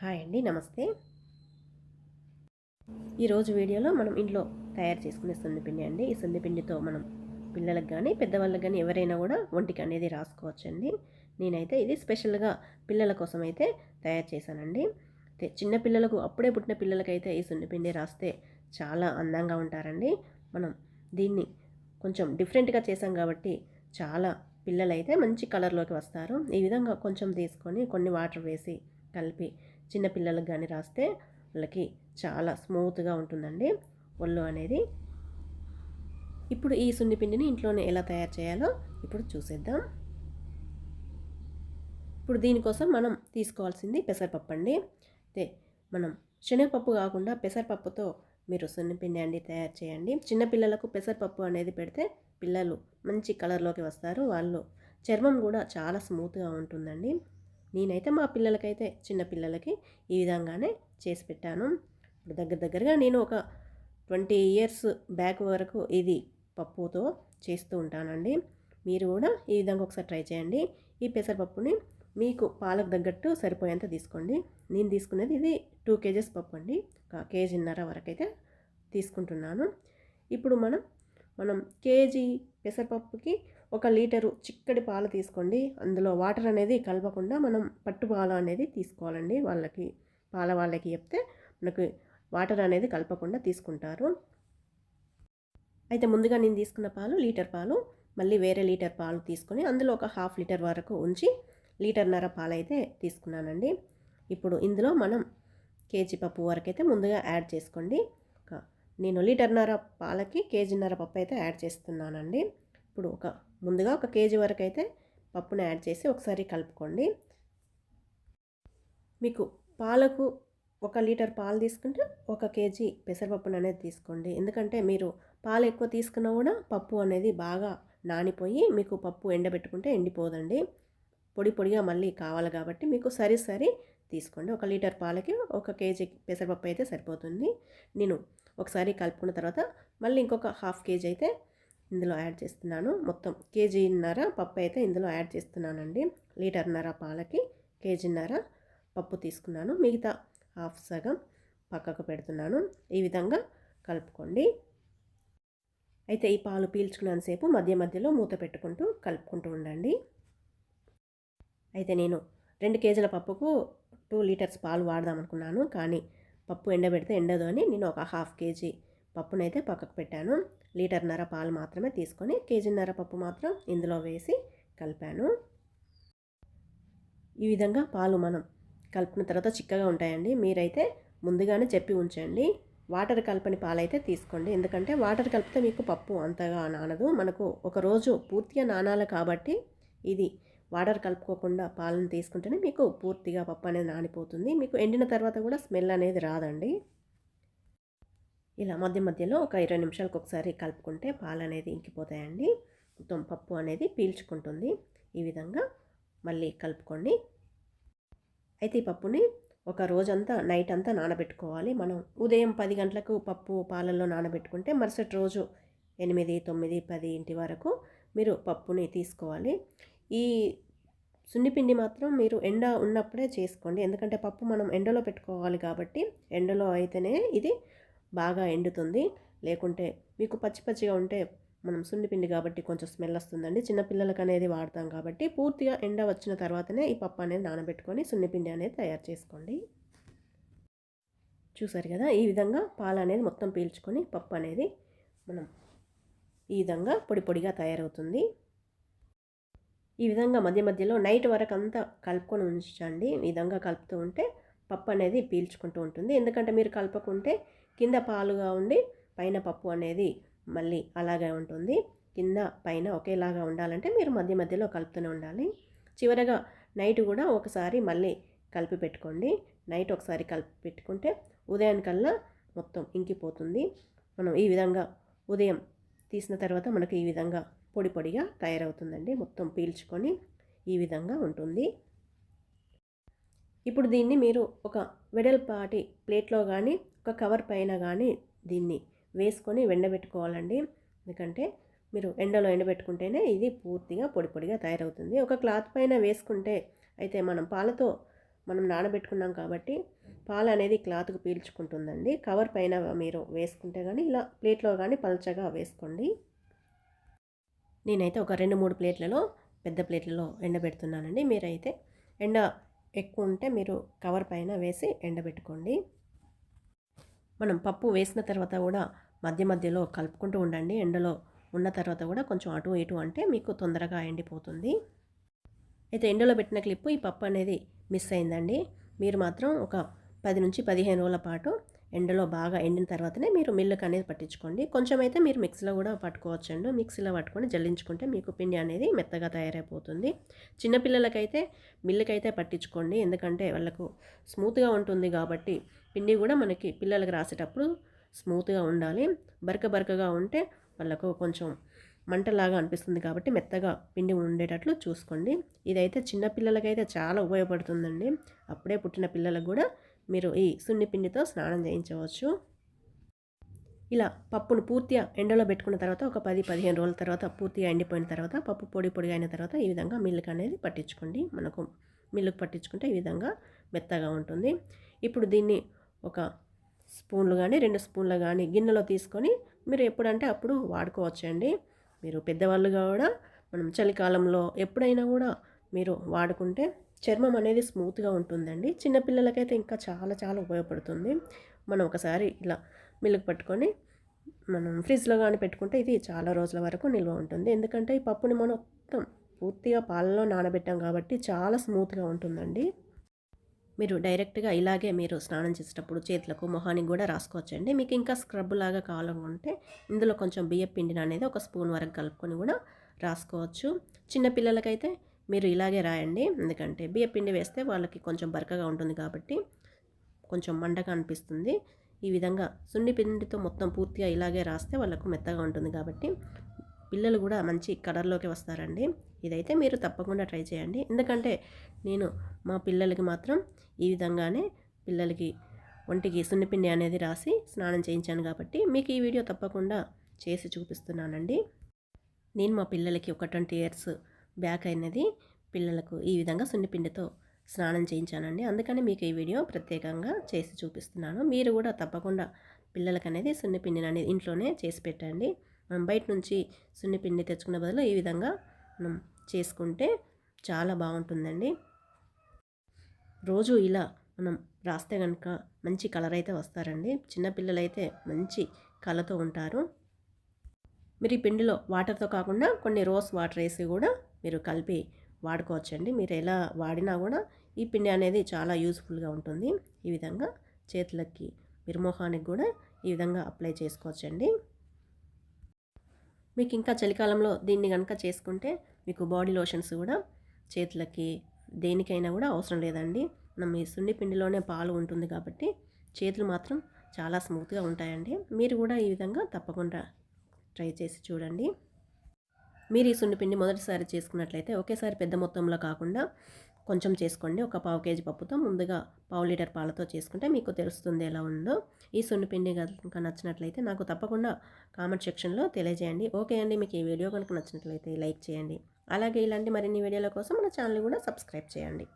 Hi అండి నమస్తే. ఈరోజు వీడియోలో మనం ఇంట్లో తయారు చేసుకునే సున్నిపిండి అండి. ఈ సున్నిపిండితో మనం పిల్లలకు కానీ పెద్దవాళ్ళకి కానీ ఎవరైనా కూడా ఒంటికి అనేది రాసుకోవచ్చండి. నేనైతే ఇది స్పెషల్గా పిల్లల కోసం అయితే తయారు చేశానండి. చిన్న పిల్లలకు అప్పుడే పుట్టిన పిల్లలకైతే ఈ సున్నిపిండి రాస్తే చాలా అందంగా ఉంటారండి. మనం దీన్ని కొంచెం డిఫరెంట్గా చేసాం కాబట్టి చాలా పిల్లలైతే మంచి కలర్లోకి వస్తారు. ఈ విధంగా కొంచెం తీసుకొని కొన్ని వాటర్ వేసి కలిపి చిన్నపిల్లలకు కానీ రాస్తే వాళ్ళకి చాలా స్మూత్గా ఉంటుందండి. ఒళ్ళు అనేది. ఇప్పుడు ఈ సున్నిపిండిని ఇంట్లోనే ఎలా తయారు చేయాలో ఇప్పుడు చూసేద్దాం. ఇప్పుడు దీనికోసం మనం తీసుకోవాల్సింది పెసరపప్పు అండి. అయితే మనం శనగపప్పు కాకుండా పెసరపప్పుతో మీరు సున్నిపిండి అండి తయారు చేయండి. చిన్నపిల్లలకు పెసరపప్పు అనేది పెడితే పిల్లలు మంచి కలర్లోకి వస్తారు. వాళ్ళు చర్మం కూడా చాలా స్మూత్గా ఉంటుందండి. నేనైతే మా పిల్లలకైతే చిన్న పిల్లలకి ఈ విధంగానే చేసి పెట్టాను. ఇప్పుడు దగ్గర దగ్గరగా నేను ఒక ట్వంటీ ఇయర్స్ బ్యాక్ వరకు ఇది పప్పుతో చేస్తూ ఉంటానండి. మీరు కూడా ఈ విధంగా ఒకసారి ట్రై చేయండి. ఈ పెసరపప్పుని మీకు పాలకు తగ్గట్టు సరిపోయేంత తీసుకోండి. నేను తీసుకునేది ఇది టూ కేజెస్ పప్పు అండి. ఒక కేజీన్నర వరకు అయితే తీసుకుంటున్నాను. ఇప్పుడు మనం మనం కేజీ పెసరపప్పుకి ఒక లీటరు చిక్కటి పాలు తీసుకోండి. అందులో వాటర్ అనేది కలపకుండా మనం పట్టు పాలు అనేది తీసుకోవాలండి. వాళ్ళకి పాల వాళ్ళకి చెప్తే మనకు వాటర్ అనేది కలపకుండా తీసుకుంటారు. అయితే ముందుగా నేను తీసుకున్న పాలు లీటర్ పాలు మళ్ళీ వేరే లీటర్ పాలు తీసుకొని అందులో ఒక హాఫ్ లీటర్ వరకు ఉంచి లీటర్న్నర పాలు అయితే తీసుకున్నానండి. ఇప్పుడు ఇందులో మనం కేజీ పప్పు వరకు అయితే ముందుగా యాడ్ చేసుకోండి. నేను లీటర్న్నర పాలకి కేజీన్నర పప్పు అయితే యాడ్ చేస్తున్నానండి. ఇప్పుడు ఒక ముందుగా ఒక కేజీ వరకు అయితే పప్పును యాడ్ చేసి ఒకసారి కలుపుకోండి. మీకు పాలకు ఒక లీటర్ పాలు తీసుకుంటే ఒక కేజీ పెసరపప్పును అనేది తీసుకోండి. ఎందుకంటే మీరు పాలు ఎక్కువ తీసుకున్నా కూడా పప్పు అనేది బాగా నానిపోయి మీకు పప్పు ఎండబెట్టుకుంటే ఎండిపోదండి. పొడి పొడిగా మళ్ళీ కావాలి కాబట్టి మీకు సరి సరి తీసుకోండి. ఒక లీటర్ పాలకి ఒక కేజీ పెసరపప్పు అయితే సరిపోతుంది. నేను ఒకసారి కలుపుకున్న తర్వాత మళ్ళీ ఇంకొక హాఫ్ కేజీ అయితే ఇందులో యాడ్ చేస్తున్నాను. మొత్తం కేజీన్నర పప్పు అయితే ఇందులో యాడ్ చేస్తున్నానండి. లీటర్న్నర పాలకి కేజీన్నర పప్పు తీసుకున్నాను. మిగతా హాఫ్ సగం పక్కకు పెడుతున్నాను. ఈ విధంగా కలుపుకోండి. అయితే ఈ పాలు పీల్చుకున్నంతసేపు మధ్య మధ్యలో మూత పెట్టుకుంటూ కలుపుకుంటూ ఉండండి. అయితే నేను రెండు కేజీల పప్పుకు టూ లీటర్స్ పాలు వాడదాం అనుకున్నాను కానీ పప్పు ఎండబెడితే ఎండదు అని నేను ఒక హాఫ్ కేజీ పప్పునైతే పక్కకు పెట్టాను. లీటర్న్నర పాలు మాత్రమే తీసుకొని కేజీన్నర పప్పు మాత్రం ఇందులో వేసి కలిపాను. ఈ విధంగా పాలు మనం కలిపిన తర్వాత చిక్కగా ఉంటాయండి. మీరైతే ముందుగానే చెప్పి ఉంచండి. వాటర్ కలపని పాలైతే తీసుకోండి. ఎందుకంటే వాటర్ కలిపితే మీకు పప్పు అంతగా నానదు. మనకు ఒక రోజు పూర్తిగా నానాలి కాబట్టి ఇది వాటర్ కలుపుకోకుండా పాలను తీసుకుంటేనే మీకు పూర్తిగా పప్పు అనేది నానిపోతుంది. మీకు ఎండిన తర్వాత కూడా స్మెల్ అనేది రాదండి. ఇలా మధ్య మధ్యలో ఒక ఇరవై నిమిషాలకు ఒకసారి కలుపుకుంటే పాలు అనేది ఇంకిపోతాయండి. మొత్తం పప్పు అనేది పీల్చుకుంటుంది. ఈ విధంగా మళ్ళీ కలుపుకోండి. అయితే ఈ పప్పుని ఒక రోజంతా నైట్ అంతా నానబెట్టుకోవాలి. మనం ఉదయం పది గంటలకు పప్పు పాలల్లో నానబెట్టుకుంటే మరుసటి రోజు ఎనిమిది తొమ్మిది పది ఇంటి వరకు మీరు పప్పుని తీసుకోవాలి. ఈ సున్నిపిండి మాత్రం మీరు ఎండ ఉన్నప్పుడే చేసుకోండి. ఎందుకంటే పప్పు మనం ఎండలో పెట్టుకోవాలి కాబట్టి ఎండలో అయితేనే ఇది బాగా ఎండుతుంది. లేకుంటే మీకు పచ్చి పచ్చిగా ఉంటే మనం సున్నిపిండి కాబట్టి కొంచెం స్మెల్ వస్తుందండి. చిన్నపిల్లలకి అనేది వాడతాం కాబట్టి పూర్తిగా ఎండ వచ్చిన తర్వాతనే ఈ పప్పు అనేది నానబెట్టుకొని సున్నిపిండి అనేది తయారు చేసుకోండి. చూసారు కదా? ఈ విధంగా పాలు అనేది మొత్తం పీల్చుకొని పప్పు అనేది మనం ఈ విధంగా పొడి పొడిగా తయారవుతుంది. ఈ విధంగా మధ్య మధ్యలో నైట్ వరకు అంతా కలుపుకొని ఉంచండి. ఈ విధంగా కలుపుతూ ఉంటే పప్పు అనేది పీల్చుకుంటూ ఉంటుంది. ఎందుకంటే మీరు కలపకుంటే కింద పాలుగా ఉండి పైన పప్పు అనేది మళ్ళీ అలాగే ఉంటుంది. కింద పైన ఒకేలాగా ఉండాలంటే మీరు మధ్య మధ్యలో కలుపుతూనే ఉండాలి. చివరగా నైట్ కూడా ఒకసారి మళ్ళీ కలిపి పెట్టుకోండి. నైట్ ఒకసారి కలిపి పెట్టుకుంటే ఉదయానికల్లా మొత్తం ఇంకిపోతుంది. మనం ఈ విధంగా ఉదయం తీసిన తర్వాత మనకి ఈ విధంగా పొడి పొడిగా తయారవుతుందండి. మొత్తం పీల్చుకొని ఈ విధంగా ఉంటుంది. ఇప్పుడు దీన్ని మీరు ఒక వెడల్పాటి ప్లేట్లో కానీ ఒక కవర్ పైన కానీ దీన్ని వేసుకొని ఎండబెట్టుకోవాలండి. ఎందుకంటే మీరు ఎండలో ఎండబెట్టుకుంటేనే ఇది పూర్తిగా పొడి పొడిగా తయారవుతుంది. ఒక క్లాత్ పైన వేసుకుంటే అయితే మనం పాలతో మనం నానబెట్టుకున్నాం కాబట్టి పాలు అనేది క్లాత్కు పీల్చుకుంటుందండి. కవర్ పైన మీరు వేసుకుంటే కానీ ఇలా ప్లేట్లో కానీ పల్చగా వేసుకోండి. నేనైతే ఒక రెండు మూడు ప్లేట్లలో పెద్ద ప్లేట్లలో ఎండబెడుతున్నానండి. మీరైతే ఎండ ఎక్కువ ఉంటే మీరు కవర్ పైన వేసి ఎండబెట్టుకోండి. మనం పప్పు వేసిన తర్వాత కూడా మధ్య మధ్యలో కలుపుకుంటూ ఉండండి. ఎండలో ఉన్న తర్వాత కూడా కొంచెం అటు ఇటు అంటే మీకు తొందరగా ఎండిపోతుంది. అయితే ఎండలో పెట్టిన క్లిప్పు ఈ పప్పు అనేది మిస్ అయిందండి. మీరు మాత్రం ఒక పది నుంచి పదిహేను రోజుల పాటు ఎండలో బాగా ఎండిన తర్వాతనే మీరు మిల్క్ అనేది పట్టించుకోండి. కొంచెం అయితే మీరు మిక్సీలో కూడా పట్టుకోవచ్చండి. మిక్సీలో పట్టుకొని జల్లించుకుంటే మీకు పిండి అనేది మెత్తగా తయారైపోతుంది. చిన్నపిల్లలకైతే మిల్లుకైతే పట్టించుకోండి. ఎందుకంటే వాళ్ళకు స్మూత్గా ఉంటుంది కాబట్టి పిండి కూడా మనకి పిల్లలకు రాసేటప్పుడు స్మూత్గా ఉండాలి. బరక బరకగా ఉంటే వాళ్ళకు కొంచెం మంటలాగా అనిపిస్తుంది కాబట్టి మెత్తగా పిండి ఉండేటట్లు చూసుకోండి. ఇదైతే చిన్నపిల్లలకైతే చాలా ఉపయోగపడుతుందండి. అప్పుడే పుట్టిన పిల్లలకు కూడా మీరు ఈ సున్నిపిండితో స్నానం చేయించవచ్చు. ఇలా పప్పును పూర్తిగా ఎండలో పెట్టుకున్న తర్వాత ఒక పది పదిహేను రోజుల తర్వాత పూర్తిగా ఎండిపోయిన తర్వాత పప్పు పొడి పొడిగా అయిన తర్వాత ఈ విధంగా మిల్క్ అనేది పట్టించుకోండి. మనకు మిల్క్ పట్టించుకుంటే ఈ విధంగా మెత్తగా ఉంటుంది. ఇప్పుడు దీన్ని ఒక స్పూన్లు కానీ రెండు స్పూన్లు కానీ గిన్నెలో తీసుకొని మీరు ఎప్పుడంటే అప్పుడు వాడుకోవచ్చండి. మీరు పెద్దవాళ్ళుగా కూడా మనం చలికాలంలో ఎప్పుడైనా కూడా మీరు వాడుకుంటే చర్మం అనేది స్మూత్గా ఉంటుందండి. చిన్నపిల్లలకైతే ఇంకా చాలా చాలా ఉపయోగపడుతుంది. మనం ఒకసారి ఇలా మిల్క్ పట్టుకొని మనం ఫ్రిడ్జ్లో కానీ పెట్టుకుంటే ఇది చాలా రోజుల వరకు నిల్వ ఉంటుంది. ఎందుకంటే ఈ పప్పుని మనం మొత్తం పూర్తిగా పాలలో నానబెట్టాం కాబట్టి చాలా స్మూత్గా ఉంటుందండి. మీరు డైరెక్ట్గా ఇలాగే మీరు స్నానం చేసేటప్పుడు చేతులకు మొహానికి కూడా రాసుకోవచ్చండి. మీకు ఇంకా స్క్రబ్ లాగా కావాలనుకుంటే ఇందులో కొంచెం బియ్య పిండిని అనేది ఒక స్పూన్ వరకు కలుపుకొని కూడా రాసుకోవచ్చు. చిన్నపిల్లలకైతే మీరు ఇలాగే రాయండి. ఎందుకంటే బియ్యపిండి వేస్తే వాళ్ళకి కొంచెం బరకగా ఉంటుంది కాబట్టి కొంచెం మండగా అనిపిస్తుంది. ఈ విధంగా సున్ని పిండితో మొత్తం పూర్తిగా ఇలాగే రాస్తే వాళ్ళకు మెత్తగా ఉంటుంది కాబట్టి పిల్లలు కూడా మంచి కలర్లోకి వస్తారండి. ఇదైతే మీరు తప్పకుండా ట్రై చేయండి. ఎందుకంటే నేను మా పిల్లలకి మాత్రం ఈ విధంగానే పిల్లలకి ఒంటికి సున్నిపిండి అనేది రాసి స్నానం చేయించాను కాబట్టి మీకు ఈ వీడియో తప్పకుండా చేసి చూపిస్తున్నానండి. నేను మా పిల్లలకి ఒక ట్వంటీ ఇయర్స్ బ్యాక్ అయినది పిల్లలకు ఈ విధంగా సున్నిపిండితో స్నానం చేయించానండి. అందుకని మీకు ఈ వీడియో ప్రత్యేకంగా చేసి చూపిస్తున్నాను. మీరు కూడా తప్పకుండా పిల్లలకి అనేది సున్నిపిండిని అనేది ఇంట్లోనే చేసి పెట్టండి. మనం బయట నుంచి సున్నిపిండి తెచ్చుకునే బదులు ఈ విధంగా మనం చేసుకుంటే చాలా బాగుంటుందండి. రోజు ఇలా మనం రాస్తే కనుక మంచి కలర్ అయితే వస్తారండి. చిన్నపిల్లలైతే మంచి కళతో ఉంటారు. మీరు ఈ పిండిలో వాటర్తో కాకుండా కొన్ని రోస్ వాటర్ వేసి కూడా మీరు కలిపి వాడుకోవచ్చండి. మీరు ఎలా వాడినా కూడా ఈ పిండి అనేది చాలా యూస్ఫుల్గా ఉంటుంది. ఈ విధంగా చేతులకి మీరు మొహానికి కూడా ఈ విధంగా అప్లై చేసుకోవచ్చండి. మీకు ఇంకా చలికాలంలో దీన్ని కనుక చేసుకుంటే మీకు బాడీ లోషన్స్ కూడా చేతులకి దేనికైనా కూడా అవసరం లేదండి. మనం ఈ సున్ని పిండిలోనే పాలు ఉంటుంది కాబట్టి చేతులు మాత్రం చాలా స్మూత్గా ఉంటాయండి. మీరు కూడా ఈ విధంగా తప్పకుండా ట్రై చేసి చూడండి. మీరు ఈ సున్నిపిండి మొదటిసారి చేసుకున్నట్లయితే ఒకేసారి పెద్ద మొత్తంలో కాకుండా కొంచెం చేసుకోండి. ఒక పావు కేజీ పప్పుతో ముందుగా పావు లీటర్ పాలతో చేసుకుంటే మీకు తెలుస్తుంది ఎలా ఉందో. ఈ సున్నిపిండి కనుక నచ్చినట్లయితే నాకు తప్పకుండా కామెంట్ సెక్షన్లో తెలియజేయండి. ఓకే అండి మీకు ఈ వీడియో కనుక నచ్చినట్లయితే లైక్ చేయండి. అలాగే ఇలాంటి మరిన్ని వీడియోల కోసం మన ఛానల్ కూడా సబ్స్క్రైబ్ చేయండి.